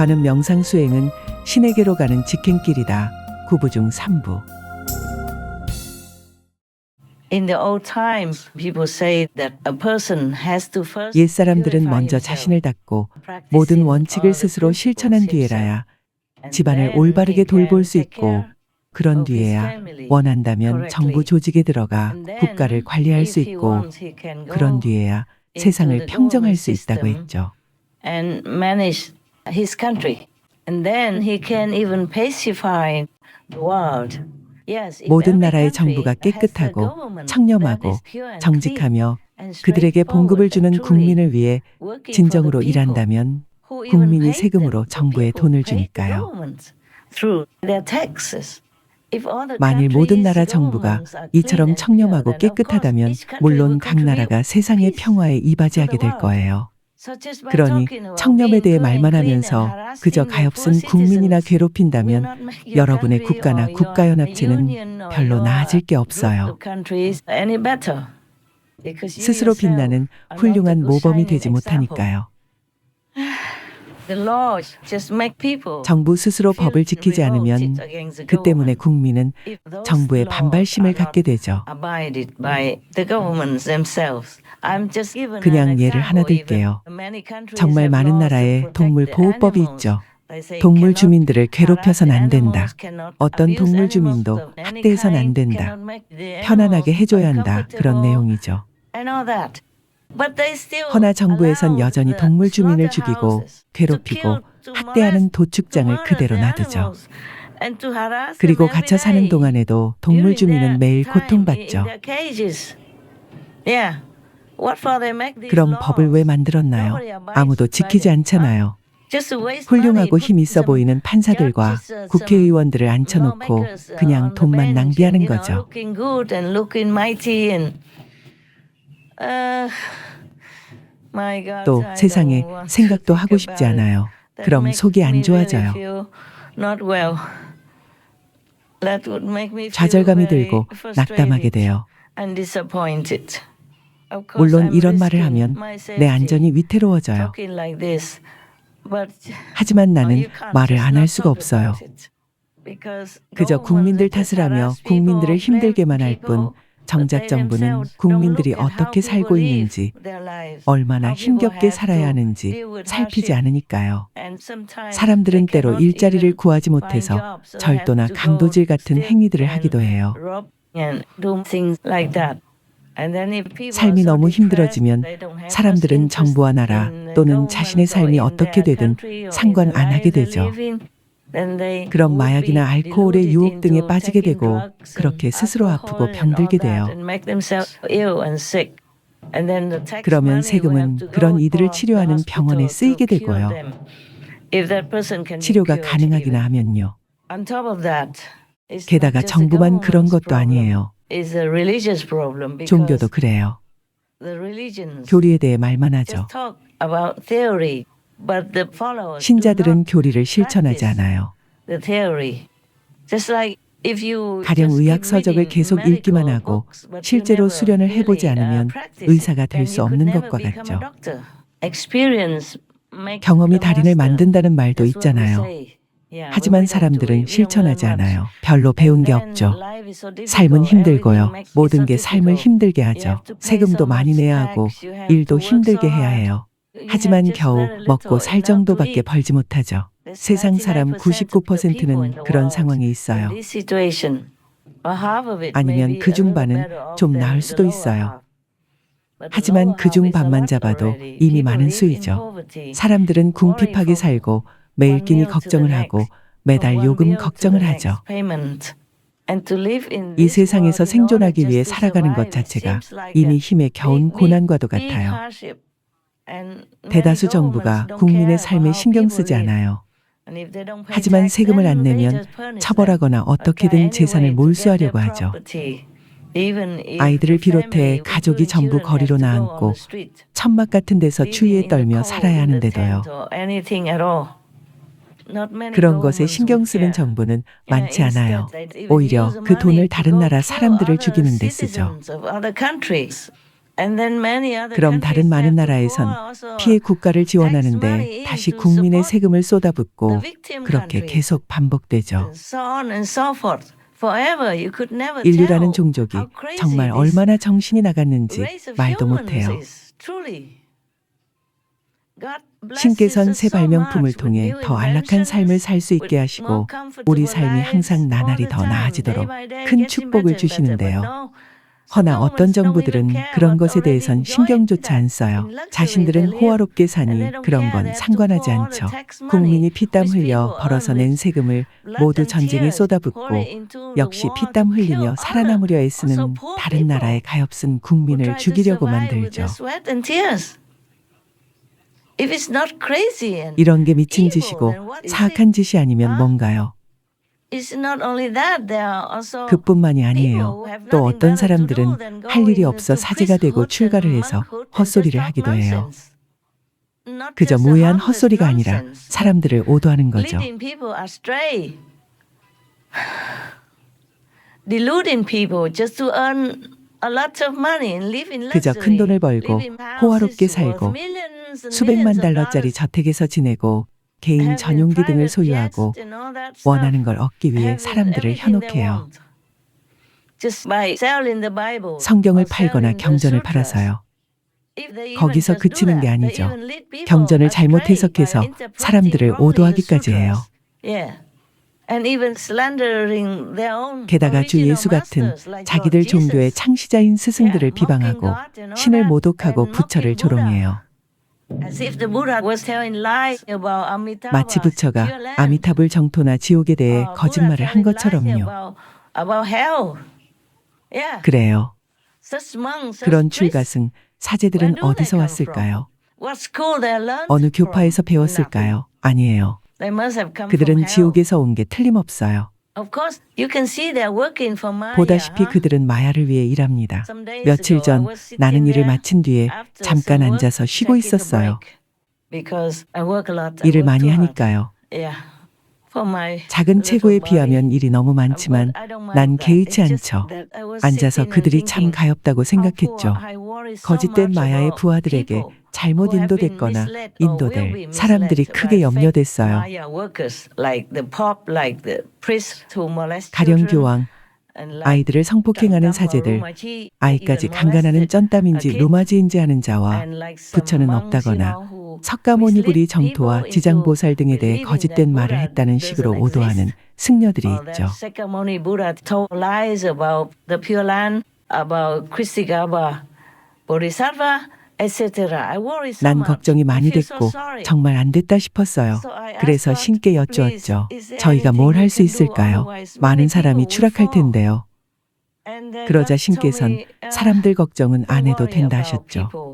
관음 명상 수행은 신에게로 가는 직행길이다. 구부 중 3부. In the old times, people say that a person has to first 옛 사람들은 먼저 자신을 닦고 모든 원칙을 스스로 실천한. 뒤에라야 집안을 올바르게 돌볼 수 있고 그런 뒤에야 원한다면. 정부 조직에 들어가 국가를 관리할 수 있고 그런 뒤에야 세상을 평정할 수 있다고 했죠. His country. And then he can even pacify the world. 모든 나라의 정부가 깨끗하고 청렴하고 정직하며 그들에게 봉급을 주는 국민을 위해 진정으로 일한다면 국민이 세금으로 정부에 돈을 주니까요. 만일 모든 나라 정부가 이처럼 청렴하고 깨끗하다면 물론 각 나라가 세상의 평화에 이바지하게 될. 거예요. 그러니 청렴에 대해 말만 하면서 그저 가엾은 국민이나 괴롭힌다면 여러분의 국가나 국가연합체는 별로 나아질 게 없어요. 스스로 빛나는 훌륭한 모범이 되지. 못하니까요. 정부 스스로 법을 지키지 않으면 그 때문에. 국민은 laws 반발심을 갖게 되죠. 그냥 예를 하나. 들게요. 정말 많은 나라에 동물 보호법이. 있죠. 동물 주민들을 괴롭혀선 안 된다. 어떤 동물 주민도 학대해선 안 된다. 편안하게 해줘야 한다. 그런 내용이죠. 허나 정부에선 여전히 동물 주민을 죽이고 괴롭히고 학대하는 도축장을 그대로 놔두죠. 그리고 갇혀 사는. 동안에도 동물 주민은 매일 고통받죠. 그럼? 법을 왜 만들었나요? 아무도 지키지. 않잖아요. 훌륭하고 힘 있어 보이는 판사들과 uh, 국회의원들을 앉혀놓고 uh, 그냥 돈만 낭비하는 거죠. Uh, 또 세상에 생각도 하고 싶지. 않아요. 그럼 속이 안 좋아져요. 좌절감이 들고 낙담하게 돼요. 물론 이런 말을 하면 내 안전이 위태로워져요. 하지만 Oh, 나는 말을 안 할 수가 없어요. 그저 국민들 탓을 하며 국민들을 힘들게만 할 뿐 정작 정부는 국민들이 어떻게 살고 있는지 얼마나 힘겹게 살아야 하는지 살피지. 않으니까요. 사람들은 때로 일자리를 구하지 못해서 절도나 강도질 같은 행위들을 하기도 해요. 삶이 너무 힘들어지면 사람들은 정부와 나라 또는 자신의 삶이 어떻게 되든 상관 안 하게 되죠. 그럼 마약이나 알코올의 유혹 등에 빠지게 되고 그렇게 스스로 아프고 병들게 돼요. 그러면 세금은 그런 이들을 치료하는 병원에 쓰이게 되고요. 치료가 가능하기나. 하면요. 게다가 정부만 그런 것도. 아니에요. It's a religious problem because 종교도 그래요. 교리에 대해 말만 하죠. just talk about theory, but the followers do 신자들은 교리를 실천하지 않아요. the theory. Just like if you 가령 의학 서적을 계속 읽기만 하고 실제로 수련을 해보지 uh, 않으면 의사가 될 수 없는 것과 같죠. doctor. Experience makes 경험이 달인을. 만든다는 말도 있잖아요. 하지만. 사람들은 실천하지. 않아요. 별로 배운 게 없죠. 삶은 힘들고요. 모든 게 삶을. 힘들게 하죠. 세금도 많이 내야 하고 일도 힘들게 해야. 해요. 하지만 겨우 먹고 살 정도밖에. 벌지 못하죠. 세상 사람 99% of the people in 99%는 the 그런 상황에 있어요. 아니면 그 중반은 좀 나을 수도 있어요. 하지만 그 half 중 is a 반만 lot 잡아도. 이미 많은 수이죠. 사람들은 궁핍하게 살고 매일 끼니 걱정을 하고 매달 요금 걱정을 하죠. 이 세상에서 생존하기 위해 살아가는 것 자체가 이미 힘에 겨운 고난과도 같아요. 대다수 정부가 국민의 삶에 신경 쓰지 않아요. 하지만 세금을 안 내면 처벌하거나 어떻게든 재산을 몰수하려고 하죠. 아이들을 비롯해 가족이 전부 거리로 나앉고 천막 같은 데서 추위에 떨며 살아야 하는데도요. 그런 것에 신경 쓰는 정부는 많지 않아요. 오히려 그 돈을 다른 나라 사람들을 죽이는 데 쓰죠. 그럼 다른 많은 나라에선 피해 국가를 지원하는데 다시 국민의 세금을 쏟아붓고 그렇게 계속 반복되죠. 인류라는 종족이 정말 얼마나 정신이 나갔는지 말도 못해요. 신께선 새 발명품을 통해 더 안락한 삶을 살 수 있게 하시고 우리 삶이 항상 나날이 더 나아지도록 큰 축복을 주시는데요. 허나 어떤 정부들은 그런 것에 대해선 신경조차 안 써요. 자신들은 호화롭게 사니 그런 건 상관하지 않죠. 국민이 피땀 흘려 벌어서 낸 세금을 모두 전쟁에 쏟아붓고 역시 피땀 흘리며 살아남으려 애쓰는 다른 나라의 가엾은 국민을 죽이려고 만들죠. 이런 게 미친 짓이고 사악한 짓이 아니면 뭔가요? 그뿐만이 아니에요. 또 어떤 사람들은 할 일이 없어 사제가 되고 출가를 해서 헛소리를 하기도 해요. 그저 무해한 헛소리가 아니라 사람들을 오도하는 거죠. 그저 큰 돈을 벌고 호화롭게 살고 수백만 달러짜리 저택에서 지내고 개인 전용기 등을 소유하고 원하는 걸 얻기 위해 사람들을 현혹해요. 성경을 팔거나 경전을 팔아서요. 거기서 그치는 게 아니죠. 경전을 잘못 해석해서 사람들을 오도하기까지 해요. 게다가 주 예수 같은 자기들 종교의 창시자인 스승들을 비방하고 신을 모독하고 부처를 조롱해요. 마치 부처가 아미타불 정토나 지옥에 대해 거짓말을 한 것처럼요. 그래요. 그런 출가승 사제들은 어디서 왔을까요? 어느 교파에서 배웠을까요? 아니에요. 그들은 지옥에서 온 게 틀림없어요. 보다시피 그들은 마야를 위해 일합니다. 며칠 전 나는 일을 마친 뒤에 잠깐 앉아서 쉬고 있었어요. 일을 많이 하니까요. 작은 체고에 비하면 일이 너무 많지만 난 개의치 않죠. 앉아서 그들이 참 가엾다고 생각했죠. 거짓된 마야의 부하들에게 잘못 인도됐거나 인도될 사람들이 크게 염려됐어요. 가령 교황, 아이들을 성폭행하는 사제들, 아이까지 강간하는 쩐땀인지 루마지인지 하는 자와 부처는 없다거나 석가모니불이 정토와 지장보살 등에 대해 거짓된 말을 했다는 식으로 오도하는 승려들이 있죠. 난 걱정이 많이 됐고 정말 안 됐다 싶었어요. 그래서 신께 여쭈었죠. 저희가 뭘 할 수 있을까요? 많은 사람이 추락할 텐데요. 그러자 신께선 사람들 걱정은 안 해도 된다 하셨죠.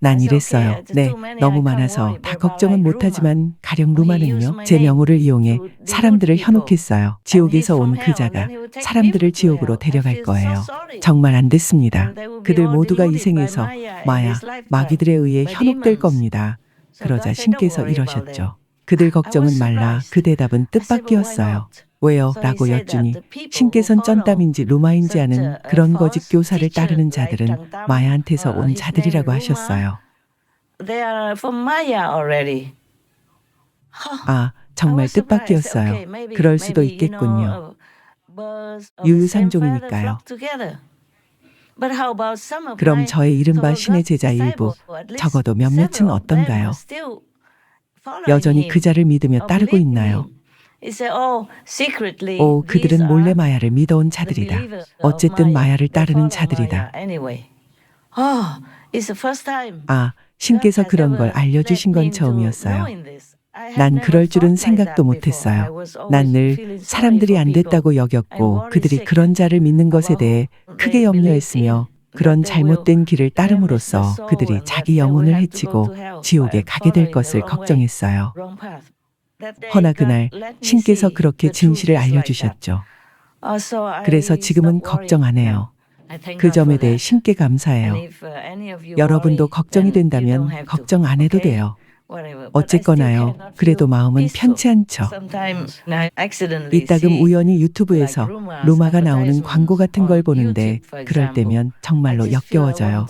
난 이랬어요. 네, 너무 많아서 다 걱정은 못하지만 가령 루마는요, 제 명호를 이용해 사람들을 현혹했어요. 지옥에서 온 그자가 사람들을 지옥으로 데려갈 거예요. 정말 안 됐습니다. 그들 모두가 이 생에서 마야, 마귀들에 의해 현혹될 겁니다. 그러자 신께서 이러셨죠. 그들 걱정은 말라. 그 대답은 뜻밖이었어요. 왜요? 라고 여쭈니 신께선 쩐땀인지 루마인지 아는 그런 거짓 교사를 따르는 자들은 마야한테서 온 자들이라고 하셨어요. 아, 정말 뜻밖이었어요. 그럴 수도 있겠군요. 유유상종이니까요. 그럼 저의 이른바 신의 제자 일부, 적어도 몇몇은 어떤가요? 여전히 그 자를 믿으며 따르고 있나요? 오, 그들은 몰래 마야를 믿어온 자들이다. 어쨌든 마야를 따르는 자들이다. 아, 신께서 그런 걸 알려주신 건 처음이었어요. 난 그럴 줄은 생각도 못했어요. 난 늘 사람들이 안 됐다고 여겼고 그들이 그런 자를 믿는 것에 대해 크게 염려했으며 그런 잘못된 길을 따름으로써 그들이 자기 영혼을 해치고 지옥에 가게 될 것을 걱정했어요. 허나 그날 신께서 그렇게 진실을 알려주셨죠. 그래서 지금은 걱정 안 해요. 그 점에 대해 신께 감사해요. 여러분도 걱정이 된다면 걱정 안 해도 돼요. 어쨌거나요. 그래도 마음은 편치 않죠. 이따금 우연히 유튜브에서 로마가 나오는 광고 같은 걸 보는데 그럴 때면 정말로 역겨워져요.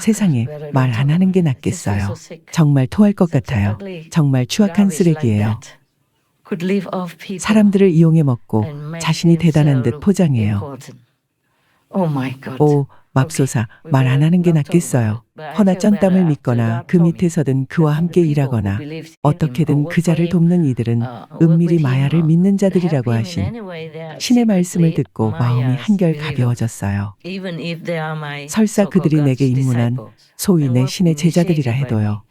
세상에 말 안 하는 게 낫겠어요. 정말 토할 것 같아요. 정말 추악한 쓰레기예요. 사람들을 이용해 먹고 자신이 대단한 듯 포장해요. 오, 맙소사 말 안 하는 게 낫겠어요. 허나 쩐땀을 믿거나 그 밑에 서든 그와 함께 일하거나 어떻게든 그 자를 돕는 이들은 은밀히 마야를 믿는 자들이라고 하신 신의 말씀을 듣고 마음이 한결 가벼워졌어요. 설사 그들이 내게 입문한 소위 내 신의 제자들이라 해도요.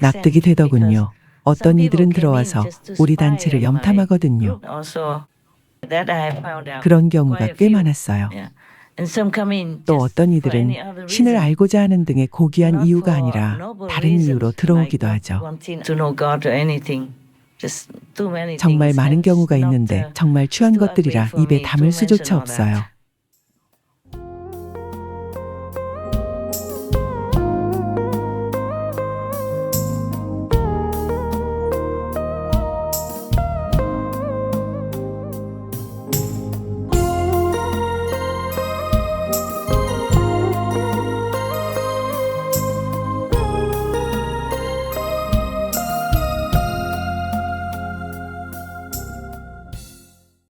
납득이 되더군요. 어떤 이들은 들어와서 우리 단체를 염탐하거든요. 그런 경우가 꽤 많았어요. 또 어떤 이들은 신을 알고자 하는 등의 고귀한 이유가 아니라 다른 이유로 들어오기도 하죠. 정말 많은 경우가 있는데 정말 추한 것들이라 입에 담을 수조차 없어요.